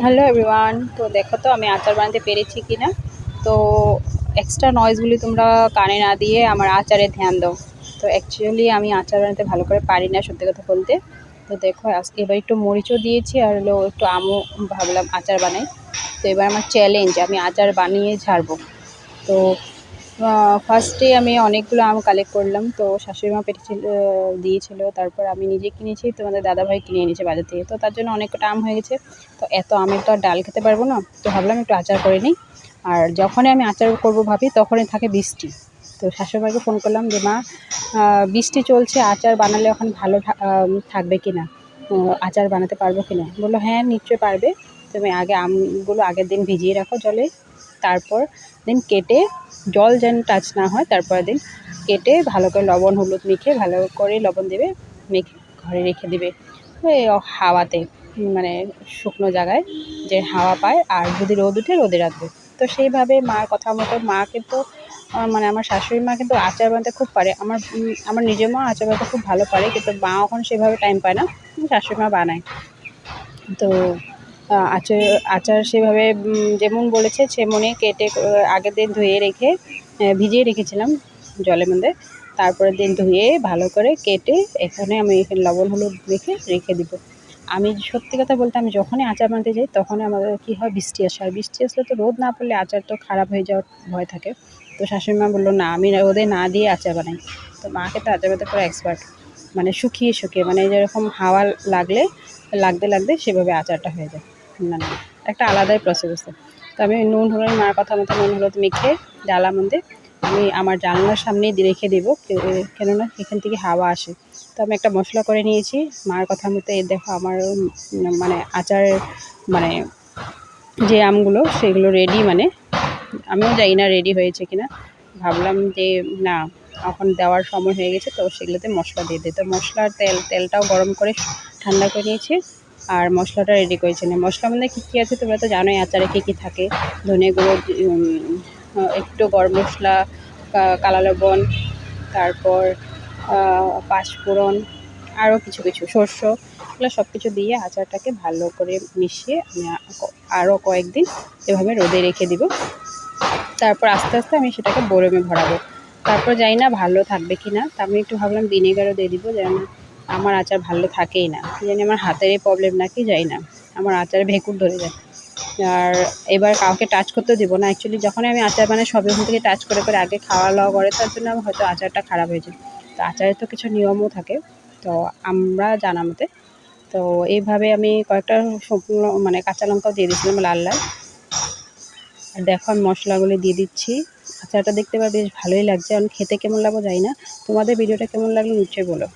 Hello everyone তো দেখো তো, আমি আচার বানাতে পেরেছি কি না তো এক্সট্রা নয়েজগুলি তোমরা কানে না দিয়ে আমার আচারে ধ্যান দাও। তো অ্যাকচুয়ালি আমি আচার বানাতে ভালো করে পারি না, সত্যি কথা বলতে। তো দেখো এবার একটু মরিচও দিয়েছি, আর হলো একটু আমও ভাবলাম আচার বানাই। তো এবার আমার চ্যালেঞ্জ আমি আচার বানিয়ে ছাড়বো তো ফার্স্টে আমি অনেকগুলো আম কালেক্ট করলাম। তো শাশুড়ি মা পেটেছিল দিয়েছিল। তারপর আমি নিজে কিনেছি, তোমাদের দাদাভাই কিনে এনেছে বাজার থেকে। তো তার জন্য অনেকটা আম হয়ে গেছে। তো এত আমের তো আর ডাল খেতে পারব না। তো ভাবলাম একটু আচার করে নিই। আর যখনই আমি আচার করব ভাবি, তখনই থাকে বৃষ্টি। তো শাশুড়িমাকে ফোন করলাম যে, মা বৃষ্টি চলছে, আচার বানালে এখন ভালো থাকবে কি না আচার বানাতে পারব কি না বলল হ্যাঁ নিশ্চয়ই পারবে। তুমি আগে আমগুলো আগের দিন ভিজিয়ে রাখো জলে। তারপর দিন কেটে জল যেন টাচ না হয় তারপরের দিন কেটে ভালো করে লবণ, হলুদ মেখে ভালো করে লবণ দেবে, মেখে ঘরে রেখে দেবে। হাওয়াতে মানে শুকনো জায়গায় যে হাওয়া পায় আর যদি রোদ উঠে রোদে রাখবে। তো সেইভাবে মার কথা মতো মা কিন্তু মানে আমার শাশুড়ি মা কিন্তু আচার বানাতে খুব পারে। আমার আমার নিজের মা আচার বানাতে খুব ভালো পারে, কিন্তু মা এখন সেভাবে টাইম পায় না। শাশুড়ি মা বানায়। তো আচার আচার সেভাবে যেমন বলেছে সেমনই কেটে আগের দিন ধুয়ে রেখে ভিজিয়ে রেখেছিলাম জলের মধ্যে। তারপরের দিন ধুয়ে ভালো করে কেটে এখানে আমি এখানে লবণ, হলুদ রেখে রেখে দিব। আমি সত্যি কথা বলতে, আমি যখনই আচার বানাতে যাই, তখনই আমাদের কী হয়, বৃষ্টি আসে। আর বৃষ্টি আসলে তো রোদ না পড়লে আচার তো খারাপ হয়ে যাওয়ার ভয় থাকে। তো শাশুড়ি মা বলল, না, আমি রোদে না দিয়ে আচার বানাই। তো মাকে তো আচার বানাতে পুরো এক্সপার্ট মানে শুকিয়ে শুকিয়ে মানে যেরকম হাওয়া লাগলে, লাগতে লাগতে সেভাবে আচারটা হয়ে যায়। মানে একটা আলাদাই প্রসেস আছে। তো আমি নুন, হলুদ মার কথা মতো নুন, হলুদ মেখে ডালার মধ্যে আমি আমার জানলার সামনেই রেখে দেবো কেননা এখান থেকে হাওয়া আসে। তো আমি একটা মশলা করে নিয়েছি, মার কথা মতো এ দেখো আমার মানে আচার মানে যে আমগুলো সেগুলো রেডি মানে আমিও জানি না রেডি হয়েছে কিনা। ভাবলাম যে না, এখন দেওয়ার সময় হয়ে গেছে, তো সেগুলোতে মশলা দিয়ে দিই। তো মশলার তেল, তেলটাও গরম করে ঠান্ডা করে নিয়েছি। আর মশলাটা রেডি করেছি না মশলা মধ্যে কী কী আছে তোমরা তো জানোই, আচারে কী কী থাকে। ধনে গুঁড়ো একটু গরম মশলা কালা লবণ, তারপর পাঁচফোড়ন আরও কিছু কিছু শস্য এগুলো সব কিছু দিয়ে আচারটাকে ভালো করে মিশিয়ে আমি আরও কয়েকদিন এভাবে রোদে রেখে দিব। তারপর আস্তে আস্তে আমি সেটাকে বরমে ভরাবো। তারপর জানি না ভালো থাকবে কি না তা আমি একটু ভাবলাম ভিনেগারও দিয়ে দিব, যেন আমার আচার ভালো থাকেই না। জানি আমার হাতেরই প্রবলেম নাকি যাই না। আমার আচারে ভেঁকুর ধরে যায়। আর এবার কাউকে টাচ করতে দেবো না। অ্যাকচুয়ালি যখনই আমি আচার মানে সব ওখান থেকে টাচ করে করে আগে খাওয়া দাওয়া করে, তার জন্য হয়তো আচারটা খারাপ হয়ে যায় তো আচারে তো কিছু নিয়মও থাকে। তো আমরা জানা মতে, তো এইভাবে আমি কয়েকটা সম্পূর্ণ মানে কাঁচা লঙ্কাও দিয়ে দিয়েছিলাম লাল লাল। আর দেখো আমি মশলাগুলি দিয়ে দিচ্ছি। আচারটা দেখতে পাবে, বেশ ভালোই লাগছে। আমি খেতে কেমন লাগবো যাই না। তোমাদের ভিডিওটা কেমন লাগল নিশ্চয়ই বলো।